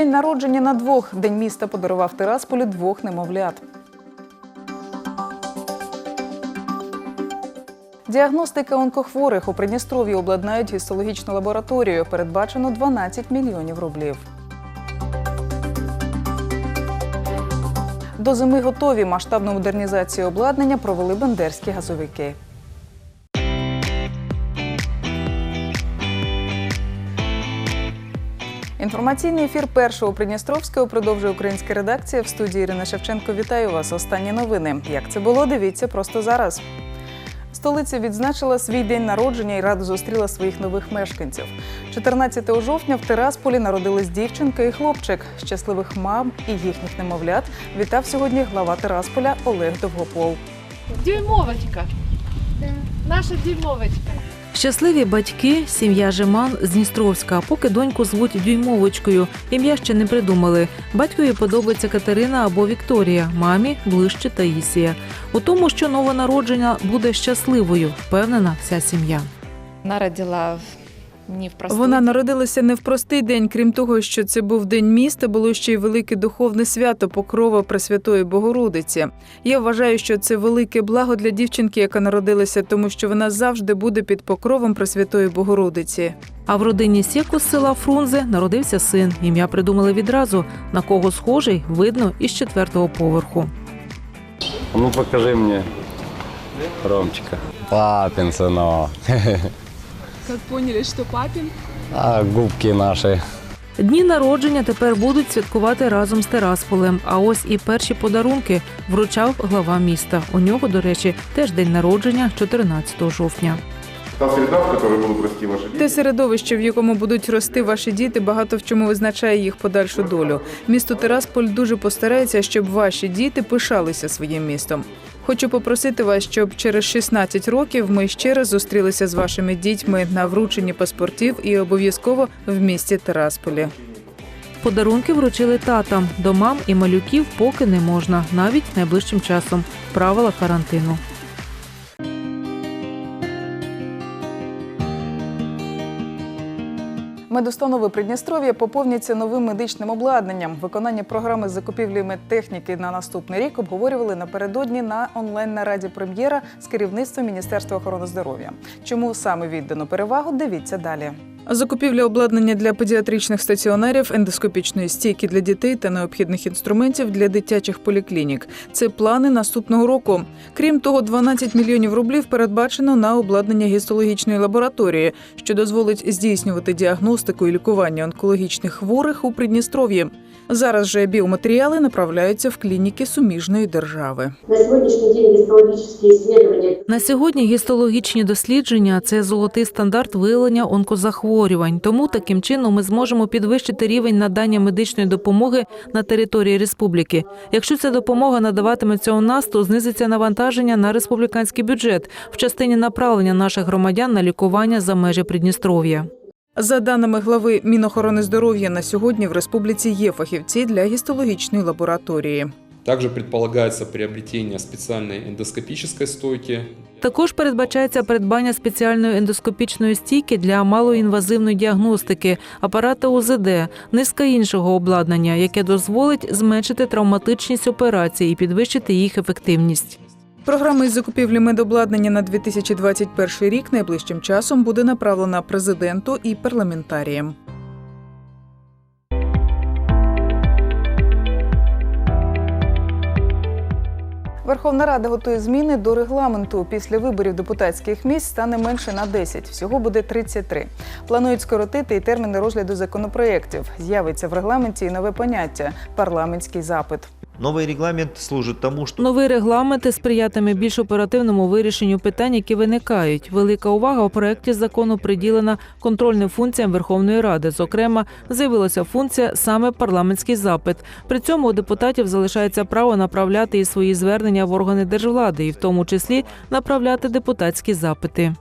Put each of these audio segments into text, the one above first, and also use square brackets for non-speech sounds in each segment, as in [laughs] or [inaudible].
День народження на двох. День міста подарував Тирасполю двох немовлят. Діагностика онкохворих у Придністров'ї обладнають гістологічну лабораторію. Передбачено 12 мільйонів рублів. До зими готові масштабну модернізацію обладнання провели бендерські газовики. Інформаційний ефір першого Придністровського продовжує українська редакція в студії Ірина Шевченко. Вітаю вас. Останні новини. Як це було? Дивіться просто зараз. Столиця відзначила свій день народження і радо зустріла своїх нових мешканців. 14 жовтня в Тирасполі народились дівчинка і хлопчик. Щасливих мам і їхніх немовлят вітав сьогодні глава Тирасполя Олег Довгопол. Дюймовочка. Наша дюймовочка. Щасливі батьки, сім'я Жеман з Дністровська, поки доньку звуть Дюймовочкою. Ім'я ще не придумали. Батькові подобається Катерина або Вікторія, мамі ближче Таїсія. У тому, що новонароджена буде щасливою, впевнена вся сім'я. Вона Вона народилася не в простий день. Крім того, що це був день міста, було ще й велике духовне свято Покрова Пресвятої Богородиці. Я вважаю, що це велике благо для дівчинки, яка народилася, тому що вона завжди буде під покровом Пресвятої Богородиці. А в родині Сєку з села Фрунзе народився син. Ім'я придумали відразу. На кого схожий, видно із четвертого поверху. Ну покажи мне Ромчика. Папин сынок. [laughs] Как поняли, что папин? А губки наши. Дні народження тепер будуть святкувати разом з Терасполем. А ось і перші подарунки вручав глава міста. У нього, до речі, теж день народження 14 жовтня. Та среда, в которой будут расти ваши дети, Те середовище, в якому будуть рости ваші діти, багато в чому визначає їх подальшу долю. Місто Тирасполь дуже постарається, щоб ваші діти пишалися своїм містом. Хочу попросити вас, щоб через 16 років ми ще раз зустрілися з вашими дітьми на врученні паспортів і обов'язково в місті Тирасполі. Подарунки вручили татам. До мам і малюків поки не можна, навіть найближчим часом. Правила карантину. Медустанови Придністров'я поповняться новим медичним обладнанням. Виконання програми з закупівлі медтехніки на наступний рік обговорювали напередодні на онлайн нараді прем'єра з керівництвом Міністерства охорони здоров'я. Чому саме віддано перевагу? Дивіться далі. Закупівля обладнання для педіатричних стаціонарів, ендоскопічної стійки для дітей та необхідних інструментів для дитячих поліклінік. Це плани наступного року. Крім того, 12 мільйонів рублів передбачено на обладнання гістологічної лабораторії, що дозволить здійснювати діагностику і лікування онкологічних хворих у Придністров'ї. Зараз же біоматеріали направляються в клініки суміжної держави. На сегодняшний день гистологические исследования На сьогодні гістологічні дослідження це золотий стандарт виявлення онкозахворювань. Тому таким чином ми зможемо підвищити рівень надання медичної допомоги на території республіки. Якщо ця допомога надаватиметься у нас, то знизиться навантаження на республіканський бюджет в частині направлення наших громадян на лікування за межі Придністров'я. За даними глави Мінохорони здоров'я, на сьогодні в республіці є фахівці для гістологічної лабораторії. Также предполагается приобретение специальной эндоскопической стойки. Також передбачається придбання спеціальної ендоскопічної стійки для малоінвазивної діагностики, апарата УЗД, низка іншого обладнання, яке дозволить зменшити травматичність операцій і підвищити їх ефективність. Програма із закупівлі медобладнання на 2021 рік найближчим часом буде направлена президенту і парламентаріям. Верховна Рада готує зміни до регламенту. Після виборів депутатських місць стане менше на 10. Всього буде 33. Планують скоротити і терміни розгляду законопроєктів. З'явиться в регламенті і нове поняття парламентський запит. Новый регламент служит тому, что Новий регламент сприятиме більш оперативному вирішенню питань, які виникають. Велика увага у проєкті закону приділена контрольним функціям Верховної Ради. Зокрема, з'явилася функція саме парламентський запит. При цьому у депутатів залишається право направляти і свої звернення в органи держвлади, і в тому числі направляти депутатські запити.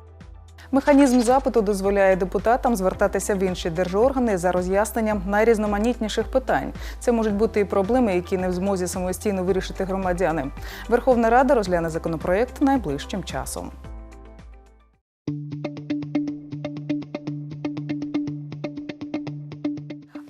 Механізм запиту дозволяє депутатам звертатися в інші держоргани за роз'ясненням найрізноманітніших питань. Це можуть бути і проблеми, які не в змозі самостійно вирішити громадяни. Верховна Рада розгляне законопроєкт найближчим часом.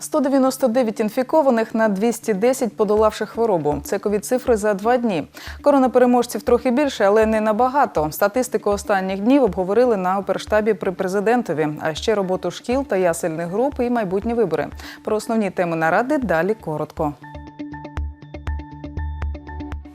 199 інфікованих на 210 подолавших хворобу. Це ковід цифри за два дні. Коронапереможців трохи більше, але не набагато. Статистику останніх днів обговорили на оперштабі при президентові, а ще роботу шкіл та ясельних груп і майбутні вибори. Про основні теми наради далі коротко.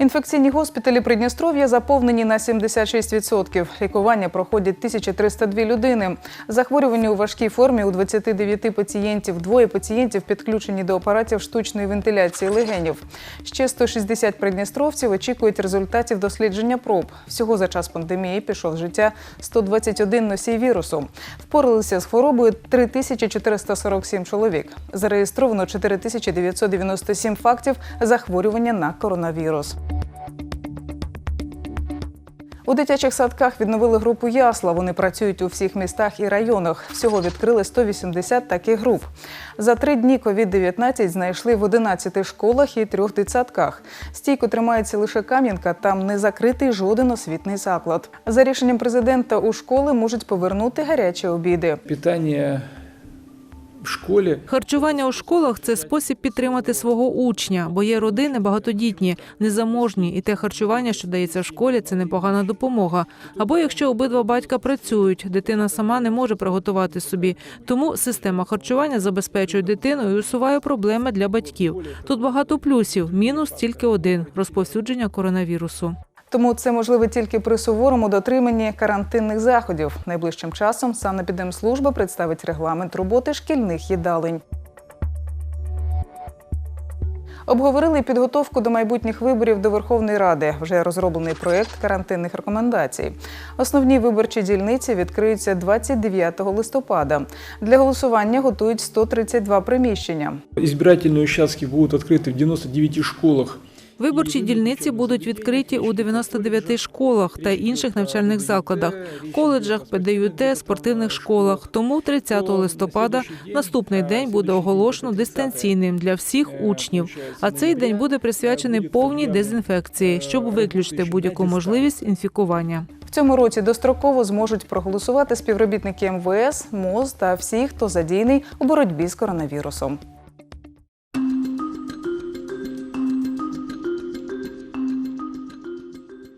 Інфекційні госпіталі Придністров'я заповнені на 76%. Лікування проходять 1302 людини. Захворювання у важкій формі у 29 пацієнтів. Двоє пацієнтів підключені до апаратів штучної вентиляції легенів. Ще 160 придністровців очікують результатів дослідження проб. Всього за час пандемії пішов з життя 121 носій вірусу. Впоралися з хворобою 3447 чоловік. Зареєстровано 4997 фактів захворювання на коронавірус. У дитячих садках відновили групу ясла. Вони працюють у всіх містах і районах. Всього відкрили 180 таких груп. За три дні COVID-19 знайшли в 11 школах і трьох дитсадках. Стійко тримається лише Кам'янка, там не закритий жоден освітний заклад. За рішенням президента у школи можуть повернути гарячі обіди. питание в школе Харчування у школах це спосіб підтримати свого учня, бо є родини багатодітні, незаможні, і те харчування, що дається в школі, це непогана допомога. Або якщо обидва батька працюють, дитина сама не може приготувати собі. Тому система харчування забезпечує дитину і усуває проблеми для батьків. Тут багато плюсів, мінус тільки один розповсюдження коронавірусу. Тому це можливо тільки при суворому дотриманні карантинних заходів. Найближчим часом санепідемслужба представить регламент роботи шкільних їдалень. Обговорили підготовку до майбутніх виборів до Верховної Ради. Вже розроблений проєкт карантинних рекомендацій. Основні виборчі дільниці відкриються 29 листопада. Для голосування готують 132 приміщення. избирательные участки будут открыты в 99 школах. Виборчі дільниці будуть відкриті у 99 школах та інших навчальних закладах, коледжах, ПДЮТ, спортивних школах. Тому 30 листопада наступний день буде оголошено дистанційним для всіх учнів. А цей день буде присвячений повній дезінфекції, щоб виключити будь-яку можливість інфікування. В цьому році достроково зможуть проголосувати співробітники МВС, МОЗ та всі, хто задійний у боротьбі з коронавірусом.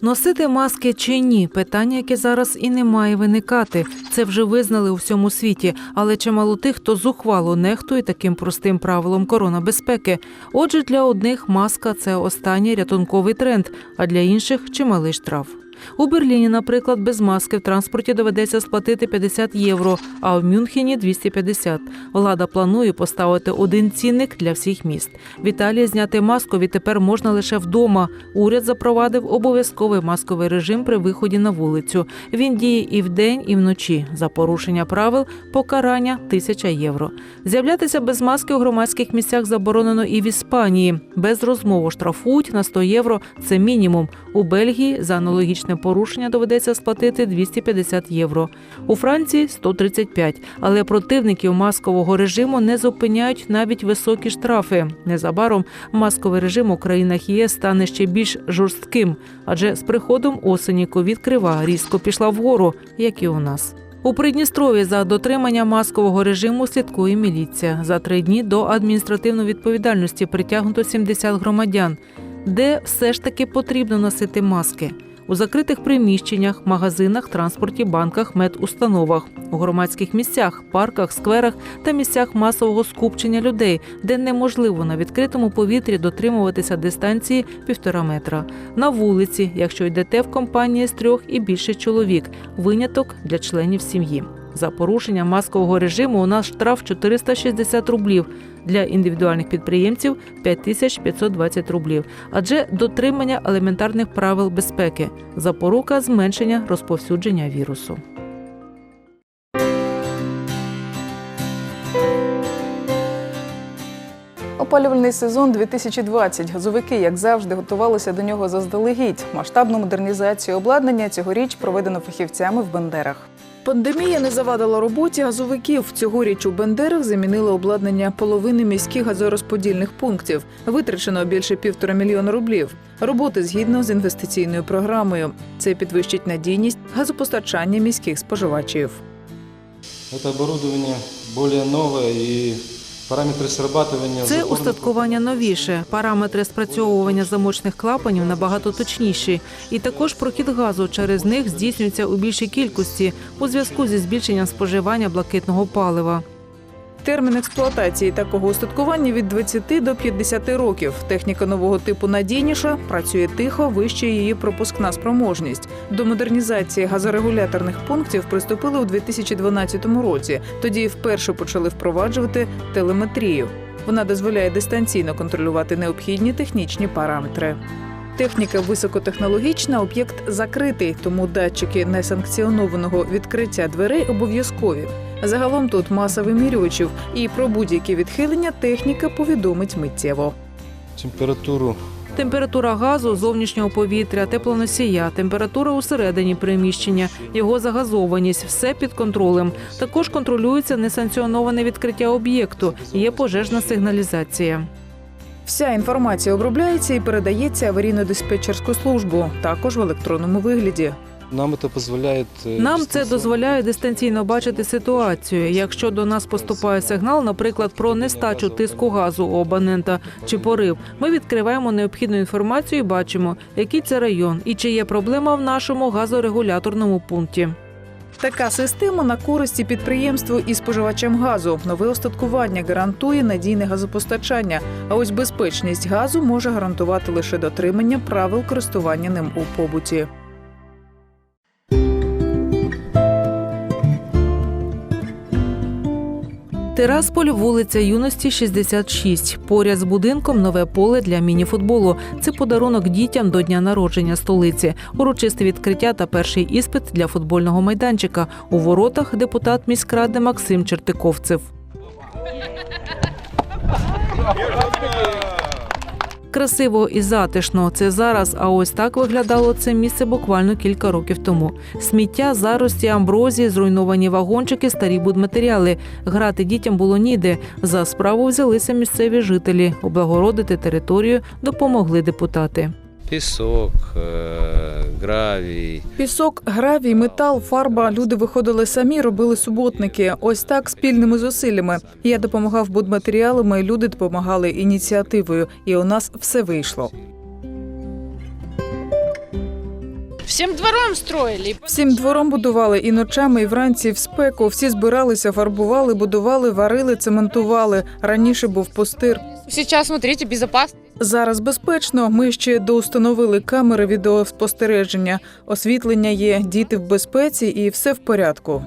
Носити маски чи ні питання, яке зараз і не має виникати. Це вже визнали у всьому світі, але чимало тих, хто зухвало нехтує таким простим правилом коронабезпеки. Отже, для одних маска це останній рятунковий тренд, а для інших чималий штраф. У Берліні, наприклад, без маски в транспорті доведеться сплатити 50 євро, а в Мюнхені 250. Влада планує поставити один цінник для всіх міст. В Італії зняти маску відтепер можна лише вдома. Уряд запровадив обов'язковий масковий режим при виході на вулицю. Він діє і вдень, і вночі. За порушення правил покарання тисяча євро. З'являтися без маски у громадських місцях заборонено і в Іспанії. Без розмови штрафують на 100 євро. Це мінімум. У Бельгії за аналогічне порушення доведеться сплатити 250 євро. У Франції 135. Але противників маскового режиму не зупиняють навіть високі штрафи. Незабаром масковий режим у країнах ЄС стане ще більш жорстким, адже з приходом осені ковід крива різко пішла вгору, як і у нас. У Придністрові за дотримання маскового режиму слідкує міліція. За три дні до адміністративної відповідальності притягнуто 70 громадян, де все ж таки потрібно носити маски. У закритих приміщеннях, магазинах, транспорті, банках, медустановах, у громадських місцях, парках, скверах та місцях масового скупчення людей, де неможливо на відкритому повітрі дотримуватися дистанції півтора метра. На вулиці, якщо йдете в компанії з трьох і більше чоловік, виняток для членів сім'ї. За порушення маскового режиму у нас штраф 460 рублів. Для індивідуальних підприємців 5520 рублів. Адже дотримання елементарних правил безпеки запорука зменшення розповсюдження вірусу. Опалювальний сезон 2020. Газовики, як завжди, готувалися до нього заздалегідь. Масштабну модернізацію обладнання цьогоріч проведено фахівцями в Бендерах. Пандемія не завадила роботі газовиків. Цьогоріч у Бендерах замінили обладнання половини міських газорозподільних пунктів. Витрачено більше півтора мільйона рублів. Роботи згідно з інвестиційною програмою. Це підвищить надійність газопостачання міських споживачів. Це обладнання більш нове и Параметры срабатывания... Це запорных- устаткування новіше. Параметри спрацьовування замочних клапанів набагато точніші. І також прохід газу через них здійснюється у більшій кількості у зв'язку зі збільшенням споживання блакитного палива. Термін експлуатації такого устаткування від 20 до 50 років. Техніка нового типу надійніша, працює тихо, вища її пропускна спроможність. До модернізації газорегуляторних пунктів приступили у 2012 році. Тоді вперше почали впроваджувати телеметрію. Вона дозволяє дистанційно контролювати необхідні технічні параметри. Техніка високотехнологічна, об'єкт закритий, тому датчики несанкціонованого відкриття дверей обов'язкові. Загалом тут маса вимірювачів, і про будь-які відхилення техніка повідомить миттєво. Температуру Температура газу, зовнішнього повітря, теплоносія, температура усередині приміщення, його загазованість все під контролем. Також контролюється несанкціоноване відкриття об'єкту. Є пожежна сигналізація. Вся інформація обробляється і передається аварійно-диспетчерську службу, також в електронному вигляді. нам это позволяет... э, Нам це дозволяє дистанційно бачити ситуацію. Якщо до нас поступає сигнал, наприклад, про нестачу тиску газу у абонента чи порив, ми відкриваємо необхідну інформацію і бачимо, який це район і чи є проблема в нашому газорегуляторному пункті. Така система на користі підприємству і споживачам газу. Нове остаткування гарантує надійне газопостачання. А ось безпечність газу може гарантувати лише дотримання правил користування ним у побуті. Тирасполь, вулиця Юності, 66. Поряд з будинком нове поле для мініфутболу. Це подарунок дітям до дня народження столиці. Урочисте відкриття та перший іспит для футбольного майданчика. У воротах депутат міськради Максим Чертиковцев. Красиво і затишно це зараз. А ось так виглядало це місце буквально кілька років тому. Сміття, зарості, амброзії, зруйновані вагончики, старі будматеріали. Грати дітям було ніде. За справу взялися місцеві жителі. Облагородити територію допомогли депутати. Пісок, е, гравій. Пісок, гравій, метал, фарба. Люди виходили самі, робили суботники. Ось так спільними зусиллями. Я допомагав будматеріалами, люди допомагали ініціативою, і у нас все вийшло. Всем двором строили. Всім двором будували і ночами, і вранці в спеку. Всі збиралися, фарбували, будували, варили, цементували. Раніше був пустир. Сейчас, смотрите, безопасно. Зараз безпечно. Ми ще доустановили камери відеоспостереження. Освітлення є, діти в безпеці і все в порядку.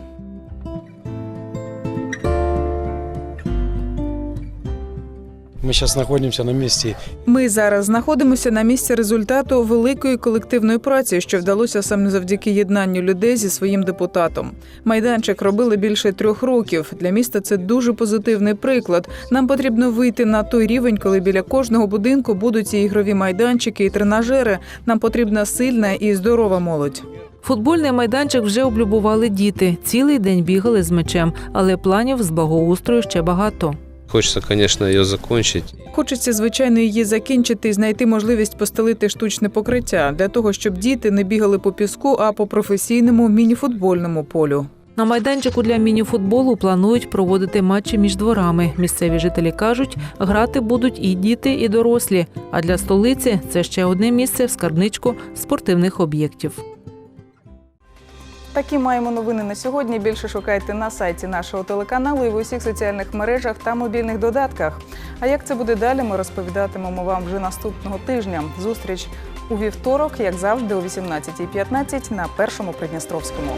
Мы сейчас находимся на месте Ми зараз знаходимося на місці результату великої колективної праці, що вдалося саме завдяки єднанню людей зі своїм депутатом. Майданчик робили більше трьох років. Для міста це дуже позитивний приклад. Нам потрібно вийти на той рівень, коли біля кожного будинку будуть і ігрові майданчики, і тренажери. Нам потрібна сильна і здорова молодь. Футбольний майданчик вже облюбували діти. Цілий день бігали з мечем, але планів з благоустрою ще багато. Хочеться, звісно, її закінчити. Хочеться, звичайно, її закінчити і знайти можливість постелити штучне покриття для того, щоб діти не бігали по піску, а по професійному мініфутбольному полю. На майданчику для мініфутболу планують проводити матчі між дворами. Місцеві жителі кажуть, грати будуть і діти, і дорослі. А для столиці це ще одне місце в скарбничку спортивних об'єктів. Такі маємо новини на сьогодні. Більше шукайте на сайті нашого телеканалу і в усіх соціальних мережах та мобільних додатках. А як це буде далі, ми розповідатимемо вам вже наступного тижня. Зустріч у вівторок, як завжди, о 18.15 на першому Придністровському.